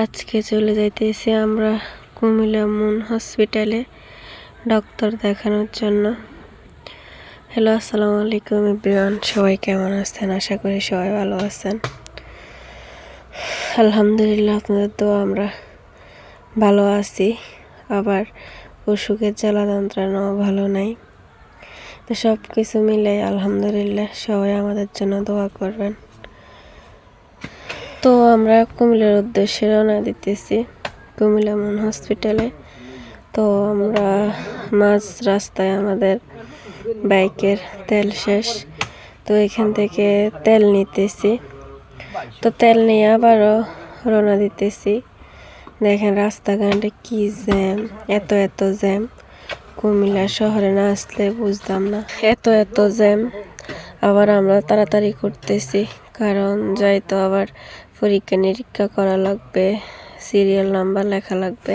আজকে চলে যাইতেছি আমরা কুমিল্লা মুন হসপিটালে ডক্টর দেখানোর জন্য। হ্যালো আসসালামু আলাইকুম ইব্রিয়ান সবাই কেমন আছেন? আশা করি সবাই ভালো আছেন। আলহামদুলিল্লাহ, আপনাদের তো আমরা ভালো আছি। আবার অসুখের জ্বালা যন্ত্রণাও ভালো নাই। তো সব কিছু মিলে আলহামদুলিল্লাহ, সবাই আমাদের জন্য দোয়া করবেন। তো আমরা কুমিল্লার উদ্দেশ্যে রওনা দিতেছি। কুমিল্লা মন হসপিটালে। তো আমরা মাঝ রাস্তায় আমাদের বাইকের তেল শেষ। তো এখান থেকে তেল নিতেছি। তো তেল নিয়ে আবারও রওনা দিতেছি। দেখেন রাস্তাঘাটে কি জ্যাম, এত এত জ্যাম। কুমিল্লা শহরে না আসলে বুঝতাম না। এত এত জ্যাম। আবার আমরা তাড়াতাড়ি করতেছি। কারণ যাই তো আবার পরীক্ষা নিরীক্ষা করা লাগবে সিরিয়াল নাম্বার লেখা লাগবে।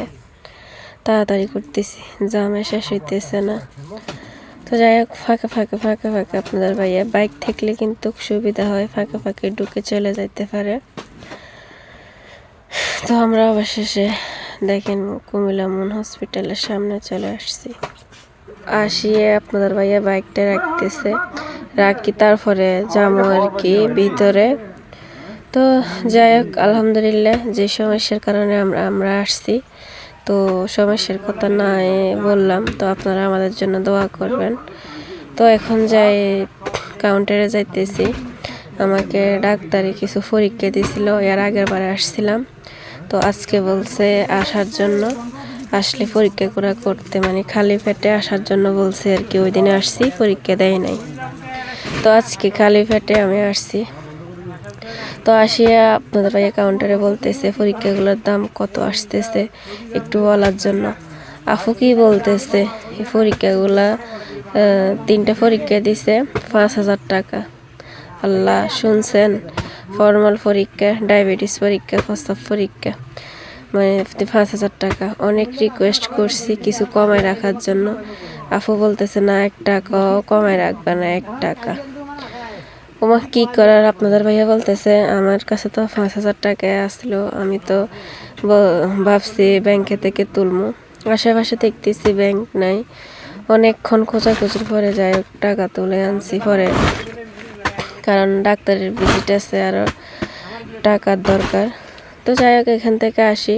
তাড়াতাড়ি করতেছি জামে শেষ হইতেছে না। তো যাই হোক, ফাঁকে ফাঁকে ফাঁকে ফাঁকে আপনাদের ভাইয়া বাইক থাকলে কিন্তু সুবিধা হয়, ফাঁকে ফাঁকে ঢুকে চলে যাইতে পারে। তো আমরা অবশেষে দেখেন কুমিল্লা মুন হসপিটালের সামনে চলে আসছি। আসিয়ে আপনাদের ভাইয়া বাইকটা রাখতেছে, রাখি তারপরে যাব আর কি ভিতরে। তো যাই হোক, আলহামদুলিল্লাহ, যে সমস্যার কারণে আমরা আমরা আসছি। তো সমস্যার কথা না বললাম, তো আপনারা আমাদের জন্য দোয়া করবেন। তো এখন যাই কাউন্টারে যাইতেছি। আমাকে ডাক্তারে কিছু পরীক্ষা দিয়েছিল, এর আগের বারে আসছিলাম। তো আজকে বলছে আসার জন্য, আসলে পরীক্ষা করা করতে মানে খালি পেটে আসার জন্য বলছে আর কি, ওই দিনে আসছি, পরীক্ষা দেয় নাই। তো আজকে খালি পেটে আমি আসছি। তো আসিয়া আপনাদের ভাইয়া কাউন্টারে বলতেছে, পরীক্ষাগুলোর দাম কত আসতেছে একটু বলার জন্য। আফু কি বলতেছে, এই পরীক্ষাগুলা তিনটা পরীক্ষা দিছে, পাঁচ হাজার টাকা। আল্লাহ শুনছেন ফর্মাল পরীক্ষা ডায়াবেটিস পরীক্ষা প্রস্তাব পরীক্ষা। মানে পাঁচ হাজার টাকা। অনেক রিকোয়েস্ট করছি কিছু কমায় রাখার জন্য। আফু বলতেছে, না, এক টাকাও কমায় রাখবে না, এক টাকা। ওমা, কি করার আপনাদের ভাইয়া বলতেছে? আমার কাছে তো পাঁচ হাজার টাকা আসলো, আমি তো ভাবছি ব্যাংকে থেকে তুলবো আশেপাশে দেখতেছি ব্যাংক নাই। অনেকক্ষণ খোঁজাখুচির পরে যাই টাকা তুলে আনছি পরে। কারণ ডাক্তারের ভিজিট আছে আরও টাকার দরকার। তো যাই হোক, এখান থেকে আসি।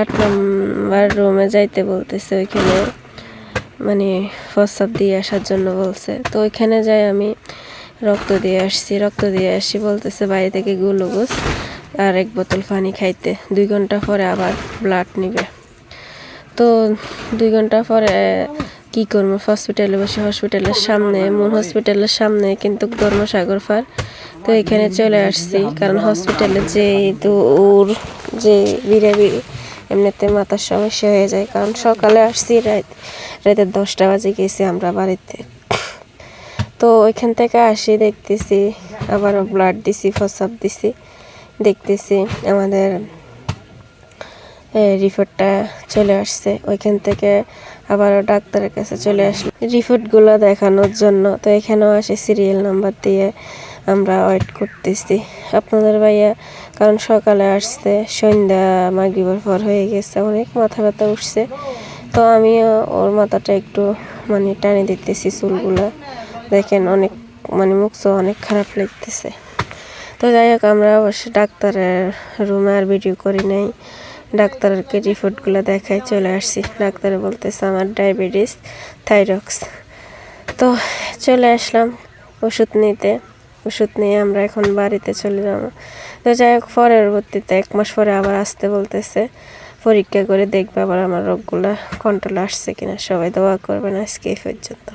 আট নম্বর রুমে যাইতে বলতেছে ওইখানে। মানে প্রস্তাব দিয়ে আসার জন্য বলছে। তো ওইখানে যাই আমি। রক্ত দিয়ে আসছি, রক্ত দিয়ে আসছি বলতেছে বাড়ি থেকে গ্লুকোজ আর এক বোতল পানি খাইতে। দুই ঘণ্টা পরে আবার ব্লাড নিবে। তো দুই ঘণ্টা পরে কি করব? হসপিটালে বসে হসপিটালের সামনে মন হসপিটালের সামনে কিন্তু ধর্মসাগর ফার তো এখানে চলে আসছি কারণ হসপিটালে যে দূর যে বিড়াবিড়ি এমনিতে মাথার সমস্যা হয়ে যায়। কারণ সকালে আসছি, রাত রাতের দশটা বাজে গেছি আমরা বাড়িতে। তো ওইখান থেকে আসি, দেখতেছি। আবারও ব্লাড দিছি ফসাপ দিছি। দেখতেছি আমাদের রিপোর্টটা চলে আসছে। ওইখান থেকে আবারও ডাক্তারের কাছে চলে আসলো রিপোর্টগুলো দেখানোর জন্য। তো এখানেও আসে সিরিয়াল নাম্বার দিয়ে আমরা ওয়েট করতেছি। আপনাদের ভাইয়া, কারণ সকালে আসছে, সন্ধ্যা মাগরিবার পর হয়ে গেছে, অনেক মাথা ব্যথা উঠছে। তো আমিও ওর মাথাটা একটু মানে টানে দিতেছি চুলগুলা। দেখেন অনেক মানে মুখ অনেক খারাপ লাগতেছে। তো যাই হোক, আমরা অবশ্য ডাক্তারের রুমে আর ভিডিও করি নাই। ডাক্তারকে রিপোর্টগুলো দেখাই চলে আসছি। ডাক্তার বলতেছে আমার ডায়াবেটিস থাইরক্স তো চলে আসলাম ওষুধ নিতে। ওষুধ নিয়ে আমরা এখন বাড়িতে চলে যাব। তো যাই হোক, পরবর্তীতে এক মাস পরে আবার আসতে বলতেছে। পরীক্ষা করে দেখবে আবার আমার রোগগুলো কন্ট্রোল আসছে কিনা। সবাই দোয়া করবেন আজকে এই পর্যন্ত।